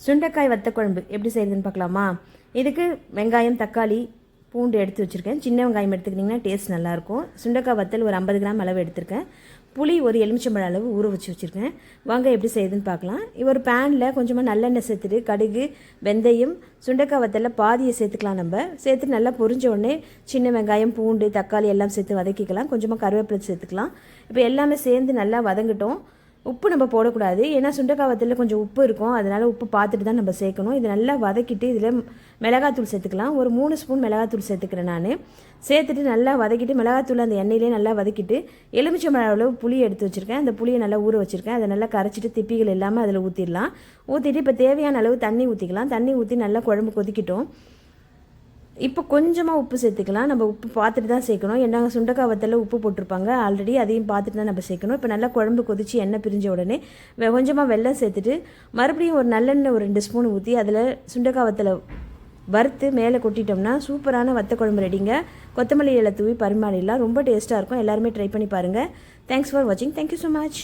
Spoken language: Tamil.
சுண்டைக்காய் வத்த குழம்பு எப்படி செய்யுதுன்னு பார்க்கலாமா? இதுக்கு வெங்காயம் தக்காளி பூண்டு எடுத்து வச்சுருக்கேன். சின்ன வெங்காயம் எடுத்துக்கிட்டிங்கன்னா டேஸ்ட் நல்லாயிருக்கும். சுண்டைக்காய் வத்தல் ஒரு ஐம்பது கிராம் அளவு எடுத்திருக்கேன். புளி ஒரு எலுமிச்சம்பழம் அளவு ஊற வச்சு வச்சுருக்கேன். வாங்க எப்படி செய்யுதுன்னு பார்க்கலாம். ஒரு பேனில் கொஞ்சமாக நல்லெண்ணெய் சேர்த்துட்டு கடுகு வெந்தயம் சுண்டைக்காய் வத்தலில் பாதியை சேர்த்துக்கலாம் நம்ம. சேர்த்து நல்லா பொரிஞ்ச உடனே சின்ன வெங்காயம் பூண்டு தக்காளி எல்லாம் சேர்த்து வதக்கிக்கலாம். கொஞ்சமாக கருவேப்பிலை சேர்த்துக்கலாம். இப்போ எல்லாமே சேர்ந்து நல்லா வதங்கட்டும். உப்பு நம்ம போடக்கூடாது. ஏன்னா சுண்டைக்காவத்தில் கொஞ்சம் உப்பு இருக்கும். அதனால் உப்பு பார்த்துட்டு தான் நம்ம சேர்க்கணும். இது நல்லா வதக்கிட்டு இதில் மிளகாத்தூள் சேர்த்துக்கலாம். ஒரு மூணு ஸ்பூன் மிளகாத்தூள் சேர்த்துக்கிறேன் நான். சேர்த்துட்டு நல்லா வதக்கிட்டு மிளகாத்தூள் அந்த எண்ணெயிலே நல்லா வதக்கிட்டு எலுமிச்சம்பழம் அளவு புளி எடுத்து வச்சுருக்கேன். அந்த புளியை நல்லா ஊற வச்சுருக்கேன். அதை நல்லா கரைச்சிட்டு திப்பிகள் இல்லாமல் அதில் ஊற்றிடலாம் ஊற்றிட்டு இப்போ தேவையான அளவு தண்ணி ஊற்றிக்கலாம் தண்ணி ஊற்றி நல்லா குழம்பு கொதிக்கிட்டோம். இப்போ கொஞ்சமாக உப்பு சேர்த்துக்கலாம். நம்ம உப்பு பார்த்துட்டு தான் சேர்க்கணும். ஏன்னா சுண்டக்காய் வத்தலில் உப்பு போட்டிருப்பாங்க. ஆல்ரெடி அதையும் பார்த்துட்டு தான் நம்ம சேர்க்கணும். இப்போ நல்லா குழம்பு கொதிச்சு எண்ணெய் பிரிஞ்ச உடனே வெ- கொஞ்சமாக வெள்ளம் சேர்த்துட்டு மறுபடியும் ஒரு நல்லெண்ணெய் ஒரு ரெண்டு ஸ்பூன் ஊற்றி அதில் சுண்டக்காய் வத்தலை வறுத்து மேலே கொட்டிட்டோம்னா சூப்பரான வத்த குழம்பு ரெடிங்க கொத்தமல்லி இலை தூவி பரிமாறிடலாம். ரொம்ப டேஸ்ட்டாக இருக்கும். எல்லாருமே ட்ரை பண்ணி பாருங்கள் தேங்க்ஸ் ஃபார் வாட்சிங் தேங்க்யூ ஸோ மச்